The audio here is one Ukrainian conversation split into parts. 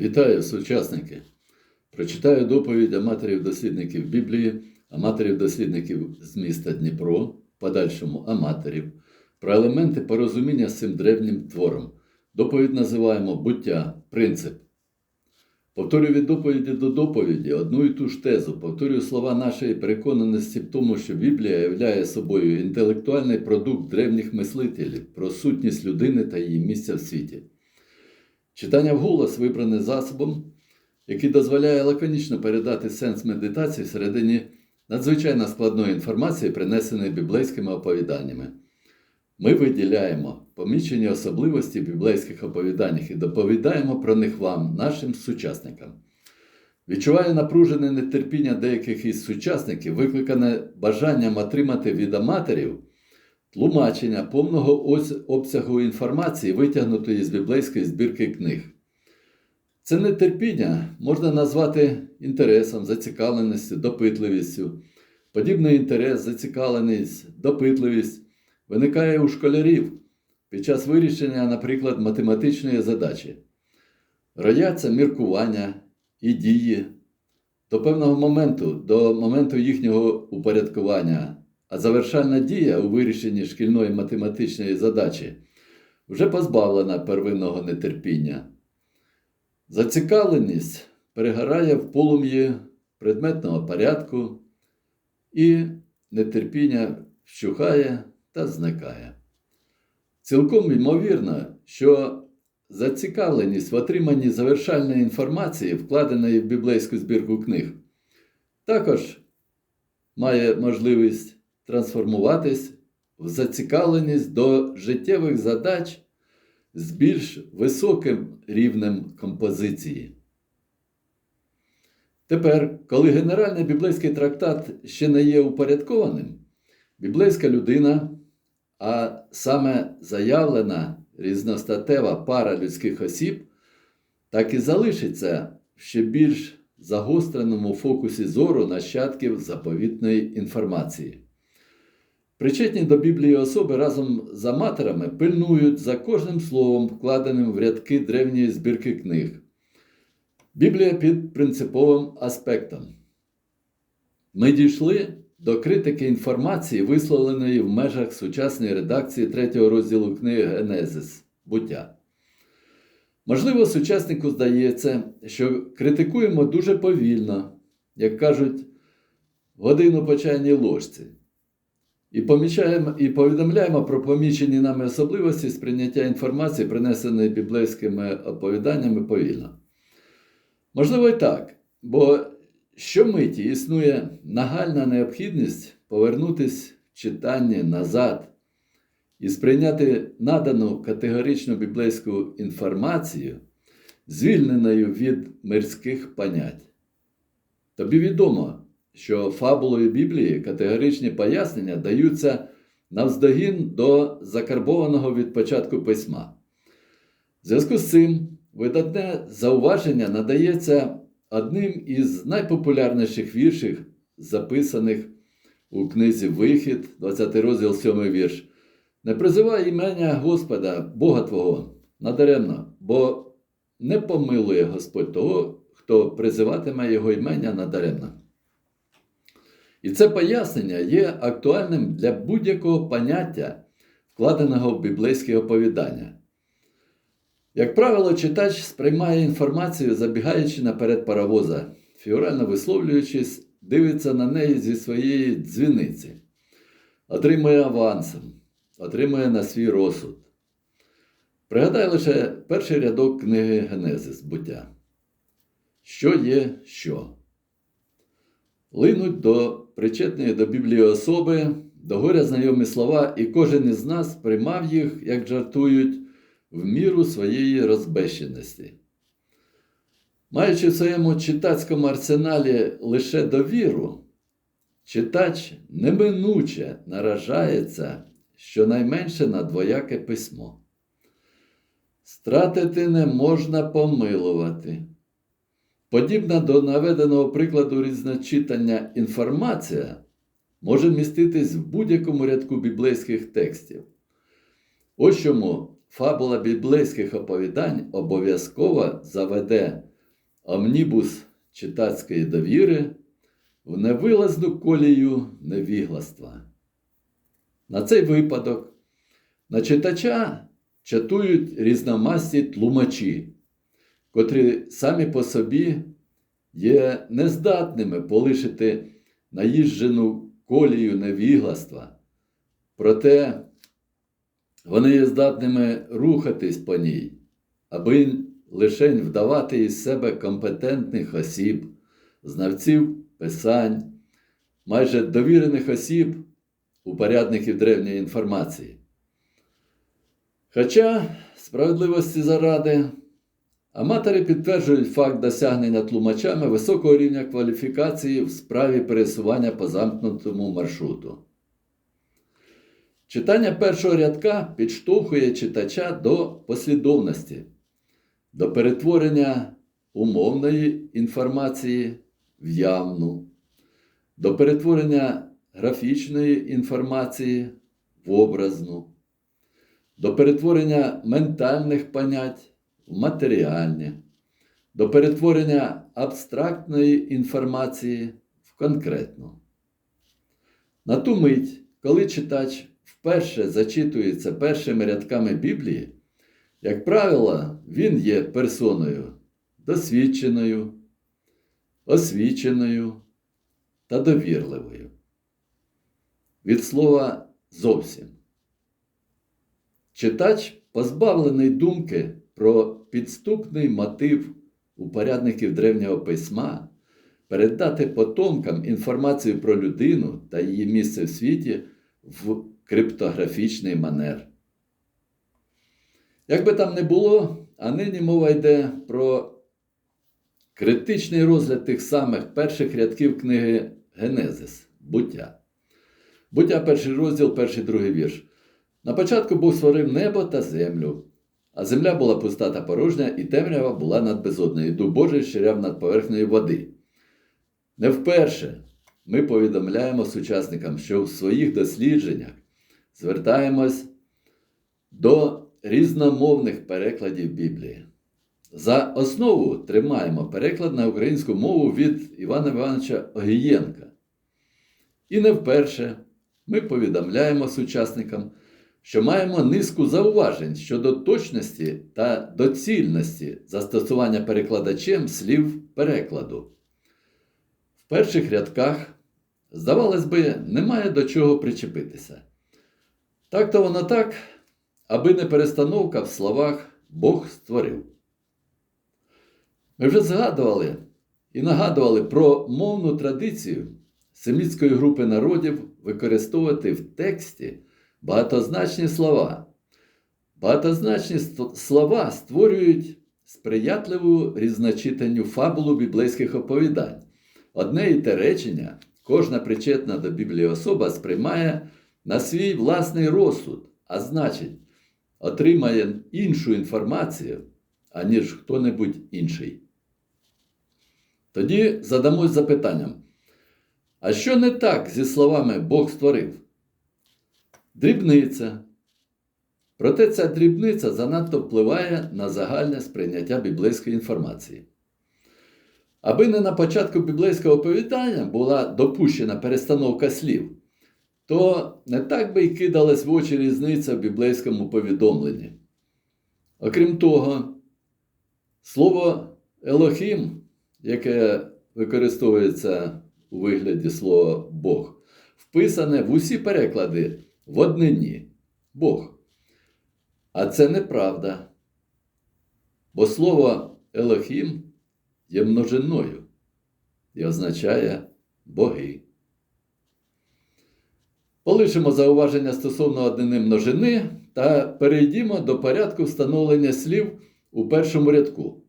Вітаю, сучасники! Прочитаю доповідь аматорів-дослідників Біблії, аматорів-дослідників з міста Дніпро, подальшому аматорів, про елементи порозуміння з цим древнім твором. Доповідь називаємо буття, принцип. Повторюю від доповіді до доповіді одну і ту ж тезу, повторюю слова нашої переконаності в тому, що Біблія являє собою інтелектуальний продукт древніх мислителів про сутність людини та її місця в світі. Читання вголос вибране засобом, який дозволяє лаконічно передати сенс медитації всередині надзвичайно складної інформації, принесеної біблейськими оповіданнями. Ми виділяємо помічені особливості біблейських оповіданнях і доповідаємо про них вам, нашим сучасникам. Відчуваю напружене нетерпіння деяких із сучасників, викликане бажанням отримати від аматорів тлумачення повного обсягу інформації, витягнутої з біблейської збірки книг. Це нетерпіння можна назвати інтересом, зацікавленістю, допитливістю. Подібний інтерес, зацікавленість, допитливість виникає у школярів під час вирішення, наприклад, математичної задачі. Рояться міркування і дії до певного моменту, до моменту їхнього упорядкування, а завершальна дія у вирішенні шкільної математичної задачі вже позбавлена первинного нетерпіння. Зацікавленість перегорає в полум'ї предметного порядку, і нетерпіння вщухає та зникає. Цілком ймовірно, що зацікавленість в отриманні завершальної інформації, вкладеної в біблейську збірку книг, також має можливість трансформуватись в зацікавленість до життєвих задач з більш високим рівнем композиції. Тепер, коли генеральний біблейський трактат ще не є упорядкованим, біблейська людина, а саме заявлена різностатева пара людських осіб, так і залишиться в ще більш загостреному фокусі зору нащадків заповітної інформації. Причетні до Біблії особи разом з аматорами пильнують за кожним словом, вкладеним в рядки древньої збірки книг. Біблія під принциповим аспектом. Ми дійшли до критики інформації, висловленої в межах сучасної редакції третього розділу книги Генезис буття. Можливо, сучаснику здається, що критикуємо дуже повільно, як кажуть, годину по чайній ложці. І, помічаємо, і повідомляємо про помічені нами особливості сприйняття інформації, принесеної біблейськими оповіданнями повільно. Можливо, і так, бо щомиті існує нагальна необхідність повернутися в читання назад і сприйняти надану категоричну біблейську інформацію, звільненою від мирських понять. Тобі відомо, що фабулою Біблії категоричні пояснення даються навздогін до закарбованого від початку письма. В зв'язку з цим видатне зауваження надається одним із найпопулярніших віршів, записаних у книзі Вихід, 20 розділ 7 вірш. Не призивай імення Господа, Бога Твого, надаремно, бо не помилує Господь того, хто призиватиме Його імення надаремно. І це пояснення є актуальним для будь-якого поняття, вкладеного в біблейське оповідання. Як правило, читач сприймає інформацію, забігаючи наперед паровоза, фігурально висловлюючись, дивиться на неї зі своєї дзвіниці, отримує авансом, отримує на свій розсуд. Пригадай лише перший рядок книги Генезис буття. Що є що? Линуть до причетної до Біблії особи, до горя знайомі слова, і кожен із нас приймав їх, як жартують, в міру своєї розбещеності. Маючи в своєму читацькому арсеналі лише довіру, читач неминуче наражається щонайменше на двояке письмо. Стратити не можна помилувати. Подібна до наведеного прикладу різночитання інформація може міститись в будь-якому рядку біблейських текстів. Ось чому фабула біблейських оповідань обов'язково заведе омнібус читацької довіри в невилазну колію невігластва. На цей випадок на читача чатують різномасні тлумачі, котрі самі по собі є нездатними полишити наїжджену колію невігластва, проте вони є здатними рухатись по ній, аби лишень вдавати із себе компетентних осіб, знавців писань, майже довірених осіб, упорядників древньої інформації. Хоча, справедливості заради, аматори підтверджують факт досягнення тлумачами високого рівня кваліфікації в справі пересування по замкнутому маршруту. Читання першого рядка підштовхує читача до послідовності, до перетворення умовної інформації в явну, до перетворення графічної інформації в образну, до перетворення ментальних понять в матеріальні, до перетворення абстрактної інформації в конкретну. На ту мить, коли читач вперше зачитується першими рядками Біблії, як правило, він є персоною досвідченою, освіченою та довірливою. Від слова зовсім. Читач позбавлений думки про підступний мотив упорядників древнього письма передати потомкам інформацію про людину та її місце в світі в криптографічний манер. Як би там не було, а нині мова йде про критичний розгляд тих самих перших рядків книги Генезис буття. Буття перший розділ, перший другий вірш. На початку Бог створив небо та землю, а земля була пуста та порожня, і темрява була над безодною, дух Божий ширяв над поверхнею води. Не вперше ми повідомляємо сучасникам, що в своїх дослідженнях звертаємось до різномовних перекладів Біблії. За основу тримаємо переклад на українську мову від Івана Івановича Огієнка. І не вперше ми повідомляємо сучасникам, що маємо низку зауважень щодо точності та доцільності застосування перекладачем слів перекладу. В перших рядках, здавалось би, немає до чого причепитися. Так то воно так, аби не перестановка в словах Бог створив. Ми вже згадували і нагадували про мовну традицію семітської групи народів використовувати в тексті багатозначні слова. Багатозначні слова створюють сприятливу різночитанню фабулу біблейських оповідань. Одне і те речення кожна причетна до Біблії особа сприймає на свій власний розсуд, а значить, отримає іншу інформацію, аніж хто-небудь інший. Тоді задамось запитанням: а що не так зі словами Бог створив? Дрібниця. Проте ця дрібниця занадто впливає на загальне сприйняття біблейської інформації. Аби не на початку біблейського оповідання була допущена перестановка слів, то не так би й кидалась в очі різниця в біблейському повідомленні. Окрім того, слово Елохім, яке використовується у вигляді слова Бог, вписане в усі переклади в однині Бог. А це неправда. Бо слово Елохім є множиною і означає боги. Полишимо зауваження стосовно однини множини та перейдімо до порядку встановлення слів у першому рядку.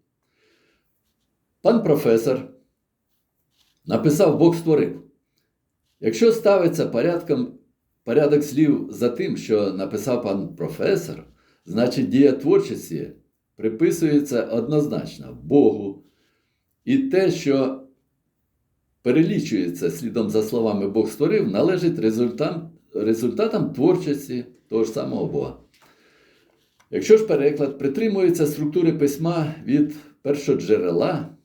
Пан професор написав Бог створив. Якщо ставиться порядком, порядок слів за тим, що написав пан професор, значить дія творчості приписується однозначно Богу. І те, що перелічується слідом за словами Бог створив, належить результатам, результатам творчості того ж самого Бога. Якщо ж переклад притримується структури письма від першоджерела,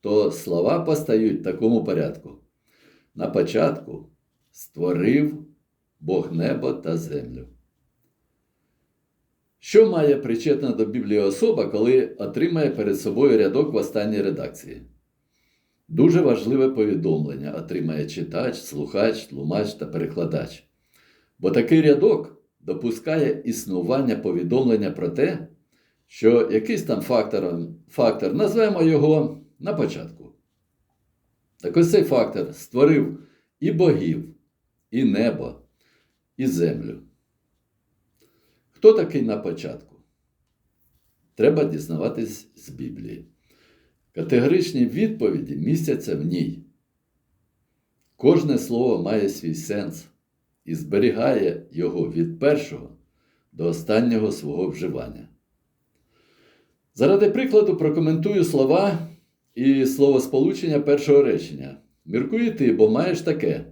то слова постають в такому порядку. На початку створив Бог небо та землю. Що має причетна до Біблії особа, коли отримає перед собою рядок в останній редакції? Дуже важливе повідомлення отримає читач, слухач, тлумач та перекладач. Бо такий рядок допускає існування повідомлення про те, що якийсь там фактор, фактор назвемо його на початку. Так ось цей фактор створив і богів, і небо, і землю. Хто такий на початку? Треба дізнаватись з Біблії. Категоричні відповіді містяться в ній. Кожне слово має свій сенс і зберігає його від першого до останнього свого вживання. Заради прикладу прокоментую слова і словосполучення першого речення. Міркуй ти, бо маєш таке.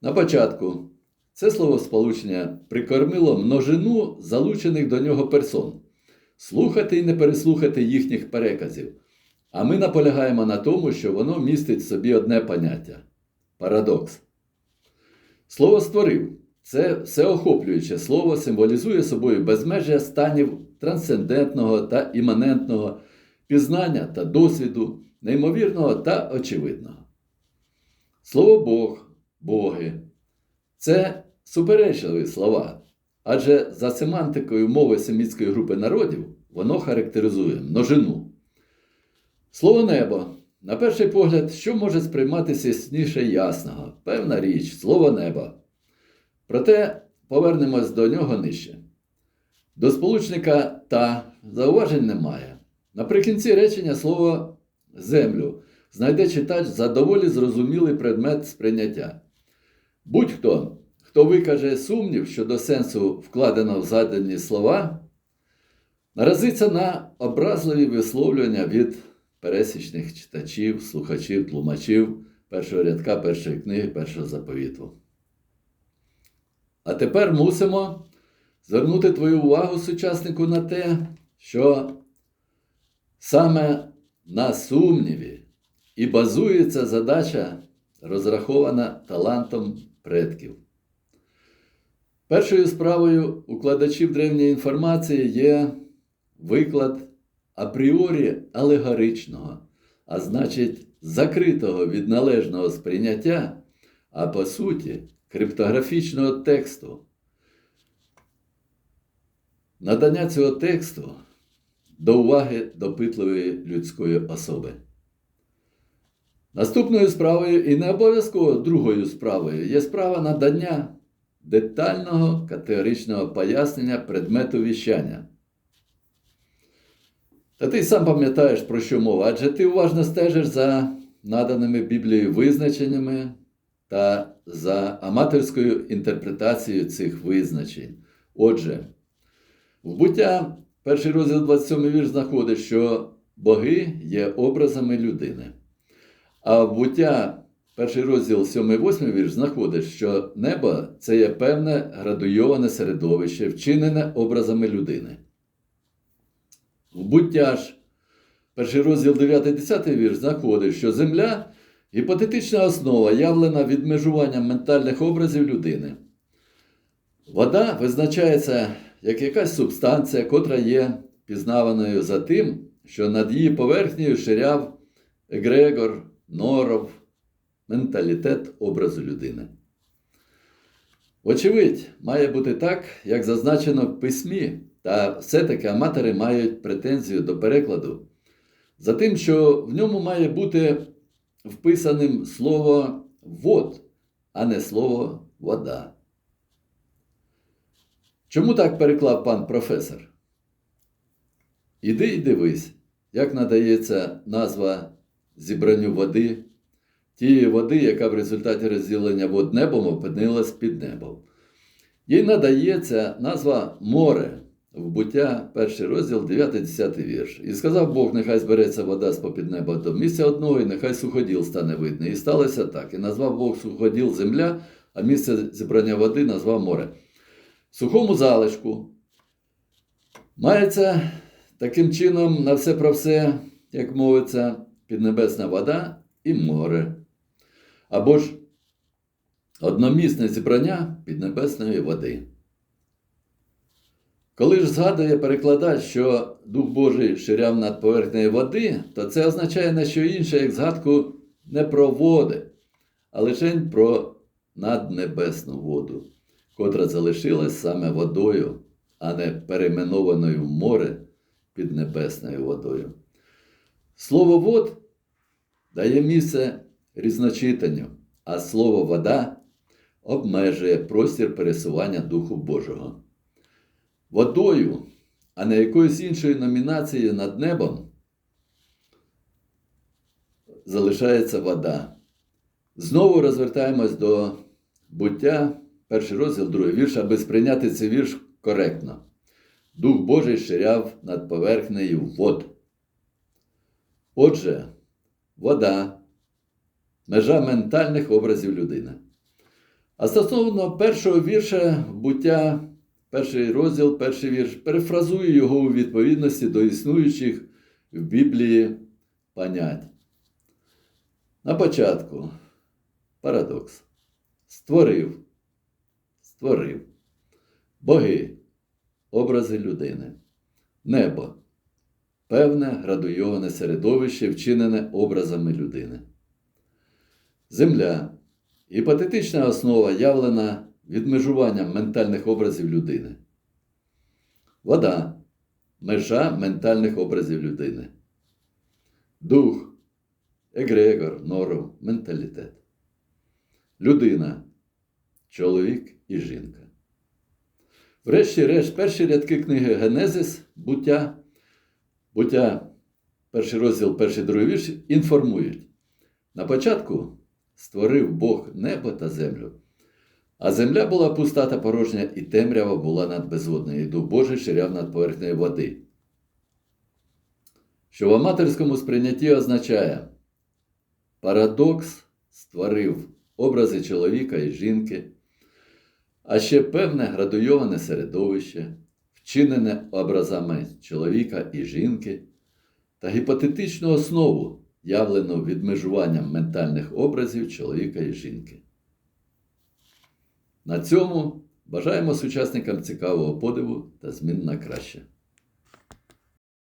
На початку це словосполучення прикормило множину залучених до нього персон. Слухати і не переслухати їхніх переказів. А ми наполягаємо на тому, що воно містить в собі одне поняття парадокс. Слово створив це всеохоплююче слово символізує собою безмежжя станів трансцендентного та іманентного, пізнання та досвіду, неймовірного та очевидного. Слово Бог, Боги це суперечливі слова, адже за семантикою мови семітської групи народів воно характеризує множину. Слово небо. На перший погляд, що може сприйматися ясніше ясного? Певна річ, слово небо. Проте повернемось до нього нижче. До сполучника та зауважень немає. Наприкінці речення слово землю знайде читач за доволі зрозумілий предмет сприйняття. Будь-хто, хто викаже сумнів щодо сенсу вкладеного в задані слова, наразиться на образливі висловлювання від пересічних читачів, слухачів, тлумачів першого рядка першої книги, першого заповіту. А тепер мусимо звернути твою увагу, сучаснику, на те, що саме на сумніві і базується задача, розрахована талантом предків. Першою справою укладачів древньої інформації є виклад апріорі алегоричного, а значить, закритого від належного сприйняття, а по суті, криптографічного тексту. Надання цього тексту до уваги допитливої людської особи. Наступною справою і не обов'язково другою справою є справа надання детального категоричного пояснення предмету віщання. Та ти сам пам'ятаєш, про що мова, адже ти уважно стежиш за наданими Біблією визначеннями та за аматорською інтерпретацією цих визначень. Отже, в буття, перший розділ 27 вірш знаходить, що боги є образами людини. А в буття, перший розділ 7-8 вірш знаходить, що небо це є певне градуйоване середовище, вчинене образами людини. В буття ж, перший розділ 9-10 вірш знаходить, що земля гіпотетична основа, явлена відмежуванням ментальних образів людини. Вода визначається як якась субстанція, котра є пізнаваною за тим, що над її поверхнею ширяв егрегор, норов, менталітет образу людини. Очевидь, має бути так, як зазначено в письмі, та все-таки аматори мають претензію до перекладу за тим, що в ньому має бути вписаним слово вод, а не слово вода. Чому так переклав пан професор? Іди і дивись, як надається назва зібранню води, тієї води, яка в результаті розділення вод небом опинилась під небом. Їй надається назва море в буття, перший розділ, 9-10 вірш. І сказав Бог, нехай збереться вода з попід неба до місця одного, і нехай суходіл стане видний. І сталося так. І назвав Бог суходіл земля, а місце зібрання води назвав море. Сухому залишку Мається таким чином на все про все, як мовиться, піднебесна вода і море. Або ж одномісне зібрання піднебесної води. Коли ж згадує перекладач, що Дух Божий ширяв над поверхнею води, то це означає не що інше, як згадку не про води, а лише про наднебесну воду, котра залишилась саме водою, а не перейменованою в море під небесною водою. Слово вод дає місце різночитанню, а слово вода обмежує простір пересування Духу Божого. Водою, а не якоюсь іншою номінацією над небом, залишається вода. Знову розвертаємось до буття, перший розділ, другий вірш, аби сприйняти цей вірш коректно. Дух Божий ширяв над поверхнею вод. Отже, вода межа ментальних образів людини. А стосовно першого вірша буття, перший розділ, перший вірш, перефразую його у відповідності до існуючих в Біблії понять. На початку парадокс. Створив, створив. Боги, образи людини. Небо. Певне градуйоване середовище, вчинене образами людини. Земля. Гіпотетична основа явлена відмежуванням ментальних образів людини. Вода. Межа ментальних образів людини. Дух. Егрегор, норов, менталітет. Людина. Чоловік і жінка. Врешті-решт, перші рядки книги Генезис, буття, буття, перший розділ, перший другий вірш, інформують. На початку створив Бог небо та землю. А земля була пуста та порожня, і темрява була над безводною, і Дух Божий ширяв над поверхнею води. Що в аматорському сприйнятті означає парадокс створив образи чоловіка і жінки, а ще певне градуйоване середовище, вчинене образами чоловіка і жінки, та гіпотетичну основу, явлену відмежуванням ментальних образів чоловіка і жінки. На цьому бажаємо сучасникам цікавого подиву та змін на краще.